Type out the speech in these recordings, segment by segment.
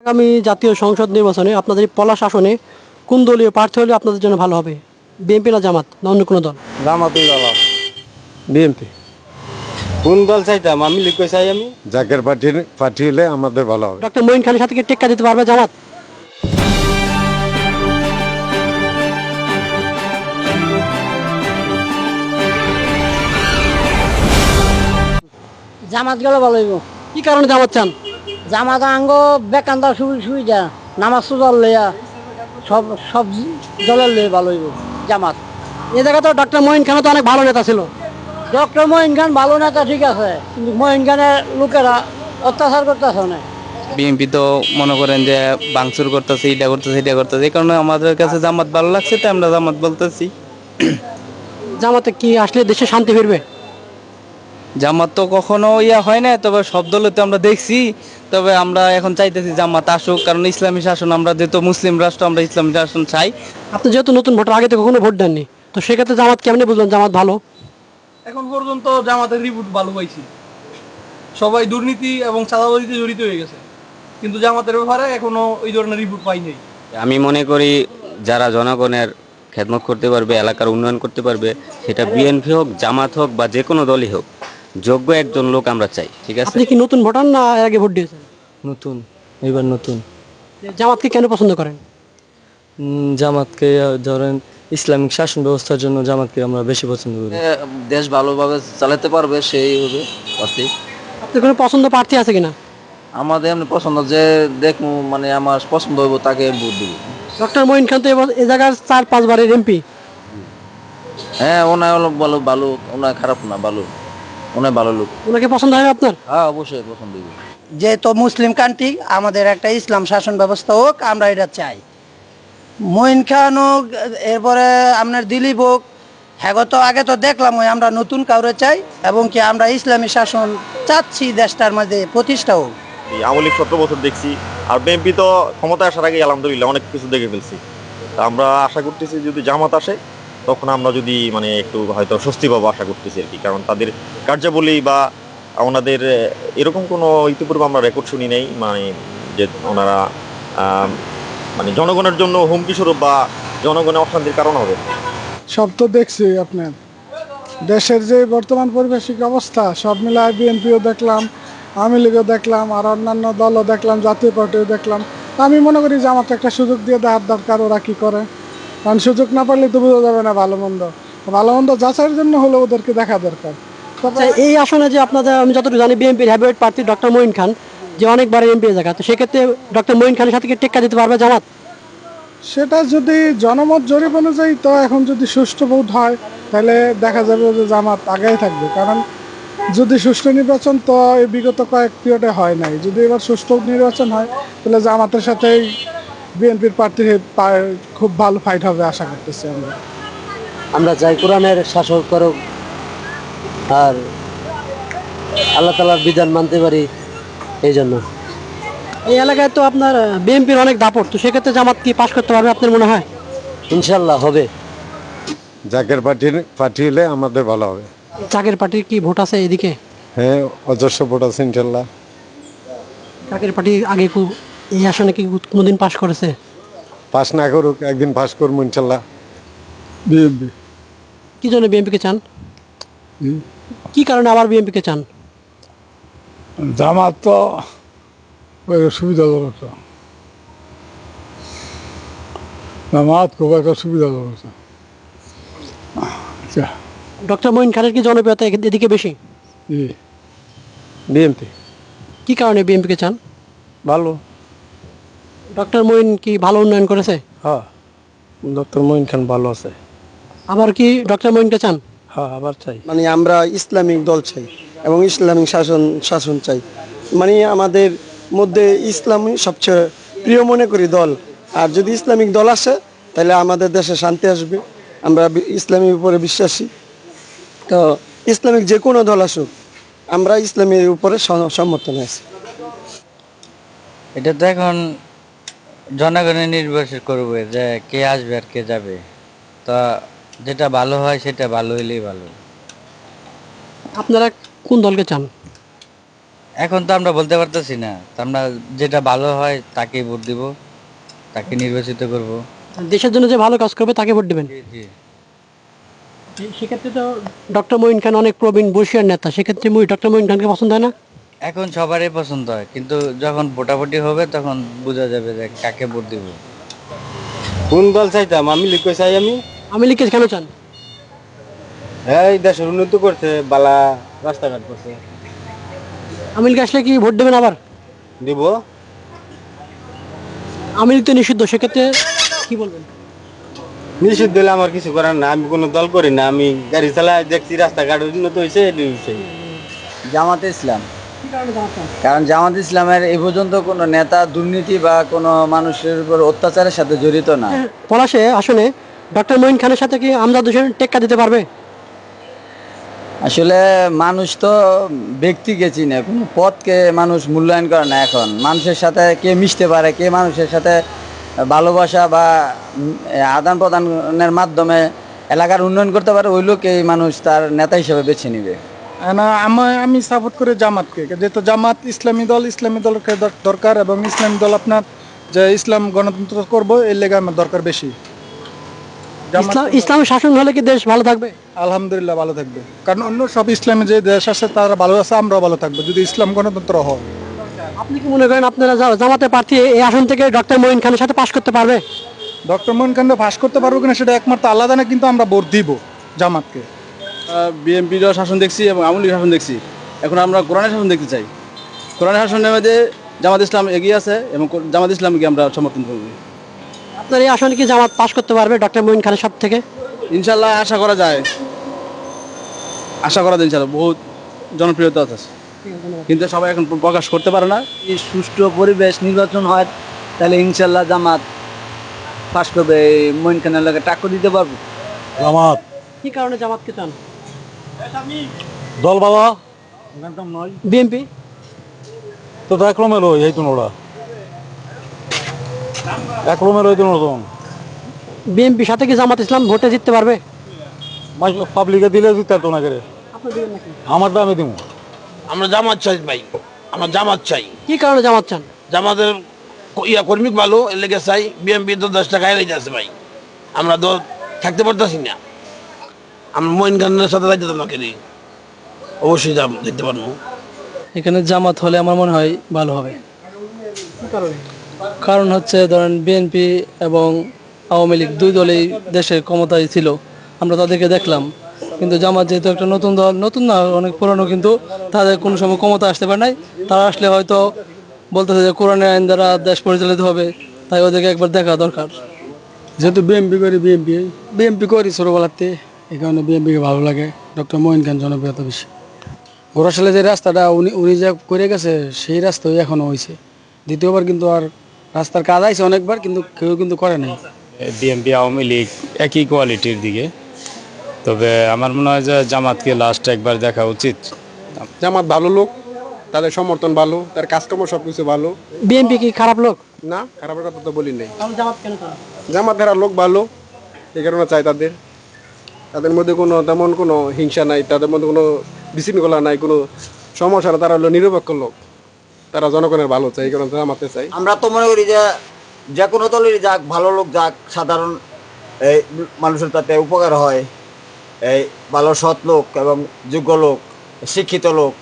আগামী জাতীয় সংসদ নির্বাচনে আপনাদের পলাশ আসনে কোন দলীয় প্রার্থী হলে আপনাদের জন্য ভালো হবে? বিএনপি না জামাত? না অন্য কোনো দল? জামাতুল দল। বিএনপি। কোন দল চাইতাম? আমি লিখতে চাই আমি। জাকের পার্টির পার্টি হলে আমাদের ভালো হবে। ডক্টর মঈন খানের সাথে কি টেক্কা দিতে পারবে জামাত? জামাত গেলে ভালো হইব। কি কারণে জামাত চান? জামাত আঙ্গ বেকান্ত সুবিধা নামাজ সুদল লইয়া সব সব দলের লইয়া ভালো হইব জামাত। এই জায়গা তো ডক্টর মঈন খানও তো অনেক ভালো নেতা ছিল। ডক্টর মহিন খান ভালো নেতা ঠিক আছে কিন্তু মহিন খানের লোকেরা অত্যাচার করতেছে না বিএনপি তো মনে করেন যে বাংচুর করতেছে এটা করতেছে এটা করতেছে এই কারণে আমাদের কাছে জামাত ভালো লাগছে তাই আমরা জামাত বলতেছি। জামাতে কি আসলে দেশে শান্তি ফিরবে? জামাত তো কখনো ইয়া হয় না তবে সব দলে তো আমরা দেখছি। তবে আমরা এখন চাইতেছি জামাত আসুক কারণ ইসলামী শাসন আমরা যেহেতু মুসলিম রাষ্ট্র আমরা ইসলামী শাসন চাই। আপনি যেহেতু নতুন ভোটার আগে তো কখনো ভোট দেননি। তো সেক্ষেত্রে জামাত কেমনি বুঝলেন জামাত ভালো? এখন পর্যন্ত জামাতের রিপোর্ট ভালো পাইছি। সবাই দুর্নীতি এবং চাঁদাবাজিতে জড়িত হয়ে গেছে। কিন্তু জামাতের ব্যাপারে এখনও ওই ধরনের রিপোর্ট পাই নাই। আমি মনে করি যারা জনগণের খেদমত করতে পারবে এলাকার উন্নয়ন করতে পারবে সেটা বিএনপি হোক জামাত হোক বা যে কোনো দলই হোক যোগ্য একজন লোক আমরা চাই ঠিক আছে? আপনি কি নতুন ভোটার না এর আগে ভোট দিয়েছেন? নতুন এবার নতুন। জামাতকে কেন পছন্দ করেন? জামাতকে ধরেন ইসলামিক শাসন ব্যবস্থার জন্য জামাতকে আমরা বেশি পছন্দ করি। দেশ ভালোভাবে চালাতে পারবে সেই হবে প্রার্থী আপনার কোনো পছন্দ প্রার্থী আছে কিনা? আমাদের এমনি পছন্দ যে দেখব মানে আমার পছন্দ হইব তাকে ভোট দিব। ডক্টর মঈন খান তো এবার- এই জায়গার চার পাঁচবারের এমপি। হ্যাঁ ওনার হলো ভালো ভালো ওনার খারাপ না ভালো। ওনার ভালো লোক ওনাকে পছন্দ হবে আপনার? হ্যাঁ অবশ্যই পছন্দ হইব যেহেতু মুসলিম কান্ট্রি আমাদের একটা ইসলাম শাসন ব্যবস্থা হোক আমরা এটা চাই। মঈন খান হোক এরপরে আপনার দিলীপ হোক হ্যাঁ তো আগে তো দেখলাম ওই আমরা নতুন কাউরে চাই এবং কি আমরা ইসলামী শাসন চাচ্ছি দেশটার মধ্যে প্রতিষ্ঠা হোক। আওয়ামী লীগ সতেরো বছর দেখছি আর বিএনপি তো ক্ষমতায় আসার আগে আলহামদুলিল্লাহ অনেক কিছু দেখে ফেলছি। তা আমরা আশা করতেছি যদি জামাত আসে তখন আমরা যদি মানে একটু হয়তো স্বস্তি পাবো আশা করতেছি আর কি। কারণ তাদের কার্যাবলী বা ওনাদের এরকম কোনো ইতিপূর্বে আমরা রেকর্ড শুনি নেই মানে যে ওনারা মানে জনগণের জন্য হুমকি স্বরূপ বা জনগণের অশান্তির কারণ হবে। সব তো দেখছি আপনার দেশের যে বর্তমান পরিবেশিক অবস্থা, সব মিলায় বিএনপিও দেখলাম, আওয়ামী লীগও দেখলাম, আর অন্যান্য দলও দেখলাম, জাতীয় পার্টিও দেখলাম। আমি মনে করি যে আমার একটা সুযোগ দিয়ে দেওয়ার দরকার ওরা কী করে। কারণ সুযোগ না পারলে তো বোঝা যাবে না ভালো মন্দ। ভালো মন্দ যাচাইয়ের জন্য হলে ওদেরকে দেখা দরকার। তবে আচ্ছা, এই আসনে যে আপনাদের আমি যতটুকু জানি বিএনপির হ্যাবিয়েট প্রার্থী ডক্টর মঈন খান যে অনেকবার এমপি জায়গা তো সেক্ষেত্রে ডক্টর মঈন খানের সাথে টেক্কা দিতে পারবে জামাত? সেটা যদি জনমত জরিপ অনুযায়ী তো এখন যদি সুষ্ঠু ভোট হয় তাহলে দেখা যাবে যে জামাত আগেই থাকবে। কারণ যদি সুষ্ঠু নির্বাচন তো এই বিগত কয়েক পিরিয়ডে হয় নাই। যদি এবার সুষ্ঠু নির্বাচন হয় তাহলে জামাতের সাথেই বিএনপির প্রার্থীর পা- খুব ভালো ফাইট হবে আশা করতেছি আমরা। আমরা যাই কোরআনের শাসক করুক আর আল্লাহ তালার বিধান মানতে পারি এই জন্য। এই এলাকায় তো আপনার বিএনপির অনেক দাপট তো সেক্ষেত্রে জামাত কি পাশ করতে পারবে আপনার মনে হয়? ইনশাল্লাহ হবে। জাকের পার্টির পার্টি হলে আমাদের ভালো হবে। চাকের পার্টির কি ভোট আছে এদিকে? হ্যাঁ অজস্র ভোট আছে ইনশাল্লাহ চাকের পার্টি আগে কু- এই আসনে কি কোনোদিন পাশ করেছে? পাস না করুক একদিন পাস করব ইনশাল্লাহ। বিএনপি। কি জন্য বিএনপিকে চান? কি? কারণে আবার বিএনপিকে চান? জামাত তো সুবিধাজনক জামাত খুব একটা সুবিধাজনক আচ্ছা। ডক্টর মঈন খানের কি জনপ্রিয়তা এদিকে বেশি? বিএনপি। কি কারণে বিএনপিকে চান? ভালো। ডক্টর মঈন কি ভালো উন্নয়ন করেছে? হ্যাঁ ডক্টর মঈন খান ভালো আছে। আবার কি ডক্টর মঈনকে চান? হ্যাঁ আবার চাই। মানে আমরা ইসলামিক দল চাই এবং ইসলামিক শাসন শাসন চাই। মানে আমাদের মধ্যে ইসলামই সবচেয়ে প্রিয় মনে করি দল। আর যদি ইসলামিক দল আসে তাহলে আমাদের দেশে শান্তি আসবে। আমরা ইসলামের উপরে বিশ্বাসী। তো ইসলামিক যে কোনো দল আসুক আমরা ইসলামের উপরে সমর্থন আছি। এটা তো এখন জনগণের নির্ভরশীল করবে যে কে আসবে আর কে যাবে। তা যেটা ভালো হয় সেটা ভালো হইলেই ভালো। আপনারা কোন দলকে চান? এখন তো আমরা বলতে পারতেছি না। আমরা যেটা ভালো হয় তাকেই ভোট দিব তাকে নির্বাচিত করব। দেশের জন্য যে ভালো কাজ করবে তাকে ভোট দেবেন? সেক্ষেত্রে তো ডক্টর মঈন খান অনেক প্রবীণ বসিয়ার নেতা। সেক্ষেত্রে ডক্টর মঈন খানকে পছন্দ হয় না? এখন সবারই পছন্দ হয় কিন্তু যখন ভোটাভুটি হবে তখন বোঝা যাবে যে কাকে ভোট দিব। কোন দল চাইতাম? আমি লিখে চাই আমি। আমি লিখে কেন চান? এই দেশের উন্নতি করছে বালা রাস্তাঘাট করছে। আমি লিখে আসলে কি ভোট দেবেন আবার? দিব। আমি লিখতে নিষিদ্ধ সেক্ষেত্রে কি বলবেন? নিষিদ্ধ হলে আমার কিছু করার না আমি কোনো দল করি না আমি গাড়ি চালাই দেখছি রাস্তাঘাট উন্নত হয়েছে জামাতে ইসলাম। কারণ জামাত ইসলামের এই পর্যন্ত কোনো নেতা দুর্নীতি বা কোনো মানুষের উপর অত্যাচারের সাথে জড়িত না। পলাশে আসলে ডক্টর মঈন খানের সাথে কি আমজাদ হোসেন টেক্কা দিতে পারবে? আসলে মানুষ তো ব্যক্তিকে চিনে কোনো পথকে মানুষ মূল্যায়ন করে না এখন। মানুষের সাথে কে মিশতে পারে কে মানুষের সাথে ভালোবাসা বা আদান প্রদানের মাধ্যমে এলাকার উন্নয়ন করতে পারে ওই লোককেই মানুষ তার নেতা হিসেবে বেছে নিবে। না আমি আমি সাপোর্ট করি জামাতকে। যেহেতু জামাত ইসলামী দল ইসলামী দলকে দরকার এবং ইসলামী দল আপনার যে ইসলাম গণতন্ত্র করব এর লেগে আমার দরকার বেশি। ইসলাম শাসন হলে কি দেশ ভালো থাকবে? আলহামদুলিল্লাহ ভালো থাকবে। কারণ অন্য সব ইসলামী যে দেশ আছে তারা ভালো আছে আমরাও ভালো থাকব যদি ইসলাম গণতন্ত্র হয়। আপনি কি মনে করেন আপনারা জামাতে প্রার্থী এই আসন থেকে ডক্টর মঈন খানের সাথে পাশ করতে পারবে? ডক্টর মোহন খান্ডে ফাঁস করতে পারব কিনা সেটা একমাত্র আল্লাহ জানে কিন্তু আমরা ভোট দিব জামাতকে। বিএনপির শাসন দেখছি এবং আওয়ামী লীগের শাসন দেখছি। এখন আমরা কোরআনের শাসন দেখতে চাই। কোরআনের শাসনের মধ্যে জামাত ইসলাম এগিয়ে আছে এবং জামাত ইসলামকে আমরা সমর্থন করব। আপনার এই আসনে কি জামাত পাশ করতে পারবে ডক্টর মঈন খানের সব থেকে? ইনশাল্লাহ আশা করা যায়। আশা করা যায় ইনশাল্লাহ বহুত জনপ্রিয়তা আছে। কিন্তু সবাই এখন প্রকাশ করতে পারে না। এই সুষ্ঠু পরিবেশ নির্বাচন হয় তাহলে ইনশাল্লাহ জামাত পাশ করবে। মইন খানের লোকে টাক্কর দিতে পারব। জামাত। কি কারণে জামাতকে চান? দল বাবা? বিএনপি? তো ওই এই তো ওরা একলমের ওই তো নতুন বিএনপির সাথে কি জামাত ইসলাম ভোটে জিততে পারবে? পাবলিকে দিলে জিতে তো না করে আপনি দিবেন নাকি? আমার দামে। দিব আমরা জামাত চাই ভাই আমরা জামাত চাই। কি কারণে জামাত চান? জামাতের ইয়া কর্মিক ভালো এর লেগে চাই বিএমপি তো দশ টাকা এড়ে যাচ্ছে ভাই। আমরা তো থাকতে পারতেছি না। আমরা মইন খানের সাথে যাইতে না কেন? অবশ্যই যাব দেখতে পারব। এখানে জামাত হলে আমার মনে হয় ভালো হবে। কারণ হচ্ছে ধরেন বিএনপি এবং আওয়ামী লীগ দুই দলেই দেশের ক্ষমতায় ছিল আমরা তাদেরকে দেখলাম। কিন্তু জামাত যেহেতু একটা নতুন দল নতুন না অনেক পুরনো কিন্তু তাদের কোনো সময় ক্ষমতা আসতে পারে নাই। তারা আসলে হয়তো বলতেছে যে কোরআনের আইন দ্বারা দেশ পরিচালিত হবে তাই ওদেরকে একবার দেখা দরকার। যেহেতু বিএমপি করি বিএমপি বিএমপি করি ছোটোবেলাতে। এই কারণে বিএমপিকে ভালো লাগে। ডক্টর মোহিন খান জনপ্রিয়তা বেশি। ঘোড়াশালে যে রাস্তাটা উনি উনি যা করে গেছে সেই রাস্তাই এখনও হয়েছে দ্বিতীয়বার কিন্তু আর রাস্তার কাজ আইছে অনেকবার কিন্তু কেউ কিন্তু করে নাই। বিএনপি আওয়ামী লীগ একই কোয়ালিটির দিকে। তবে আমার মনে হয় যে জামাতকে লাস্ট একবার দেখা উচিত। জামাত ভালো লোক তাদের সমর্থন ভালো তার কাস্টমার সব কিছু ভালো বিএনপি কি খারাপ লোক? না খারাপের কথা তো বলি নাই। জামাত জামাতের লোক ভালো এই কারণে চাই তাদের। তাদের মধ্যে কোনো তেমন কোনো হিংসা নাই তাদের মধ্যে কোনো বিশৃঙ্খলা নাই কোনো সমস্যা না তারা হলো নিরপেক্ষ লোক। তারা জনগণের ভালো চাই এই কারণে জামাতে চাই। আমরা তো মনে করি যে যে কোনো দলেরই যাক ভালো লোক যাক সাধারণ এই মানুষের তাতে উপকার হয়। এই ভালো সৎ লোক এবং যোগ্য লোক শিক্ষিত লোক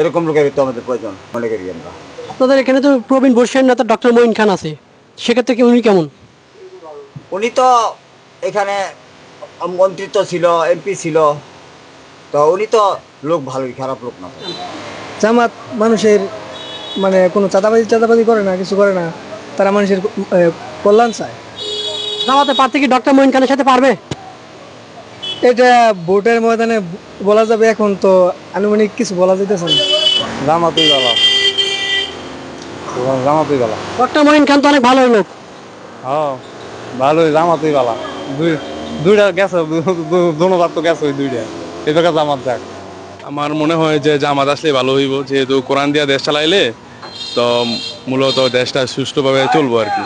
এরকম লোকের তো আমাদের প্রয়োজন মনে করি আমরা। আপনাদের এখানে তো প্রবীণ বর্ষিয়ান নেতা ডক্টর মঈন খান আছে সেক্ষেত্রে কি উনি কেমন? উনি তো এখানে মন্ত্রিত্ব ছিল এমপি ছিল। তো উনি তো লোক ভালোই খারাপ লোক না। জামাত মানুষের মানে কোনো চাঁদাবাজি চাঁদাবাজি করে না কিছু করে না। তারা মানুষের কল্যাণ চায়। জামাতে পারতে কি ডক্টর মঈন খানের সাথে পারবে? এটা ভোটের ময়দানে বলা যাবে এখন তো আনুমানিক কিছু বলা যাইতেছে না। জামাতই গেল জামাতই গেল ডক্টর মঈন খান তো অনেক ভালো লোক। হ্যাঁ ভালোই জামাতই গেল দুই দুইটা গেছে দুবার তো গেছে ওই দুইটা। এবার জামাত যাক। আমার মনে হয় যে জামাত আসলে ভালো হইব যেহেতু কোরআন দিয়া দেশ চালাইলে তো মূলত দেশটা সুষ্ঠুভাবে চলবো আর কি।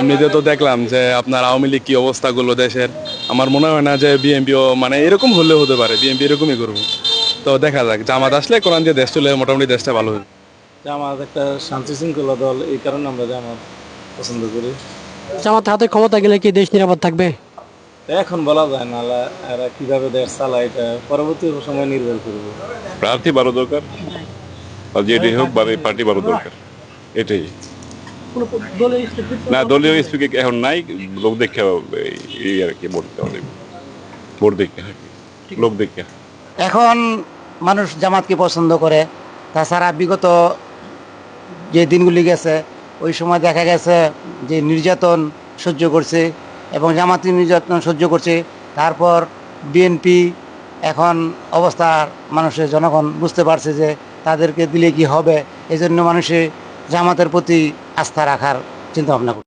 এমনিতে তো দেখলাম যে আপনার আওয়ামী লীগ কি অবস্থাগুলো দেশের। আমার মনে হয় না যে বিএনপিও মানে এরকম হলে হতে পারে বিএনপি এরকমই করব। তো দেখা যাক জামাত আসলে কোরআন দিয়ে দেশ চলে মোটামুটি দেশটা ভালো হবে জামাত একটা শান্তি শৃঙ্খলা দল এই কারণে আমরা জামাত পছন্দ করি। জামাত হাতে ক্ষমতা গেলে কি দেশ নিরাপদ থাকবে? এখন বলা যায় না এরা কীভাবে দেশ চালায় এটা পরবর্তী সময় নির্ভর করবে। প্রার্থী বারো দরকার আর যেটি হোক বা পার্টি বারো দরকার। এটাই। না দলীয় স্পিকে এখন নাই লোক দেখে এই- আর কি ভোট দেওয়া যাবে ভোট দেখে লোক দেখে। এখন মানুষ জামাতকে পছন্দ করে। তাছাড়া বিগত যে দিনগুলি গেছে ওই সময় দেখা গেছে যে নির্যাতন সহ্য করছে। এবং জামাতি নির্যাতন সহ্য করছে। তারপর বিএনপি এখন অবস্থা মানুষের জনগণ বুঝতে পারছে যে তাদেরকে দিলে কি হবে। এজন্য জন্য মানুষে জামাতের প্রতি আস্থা রাখার চিন্তা ভাবনা করছে।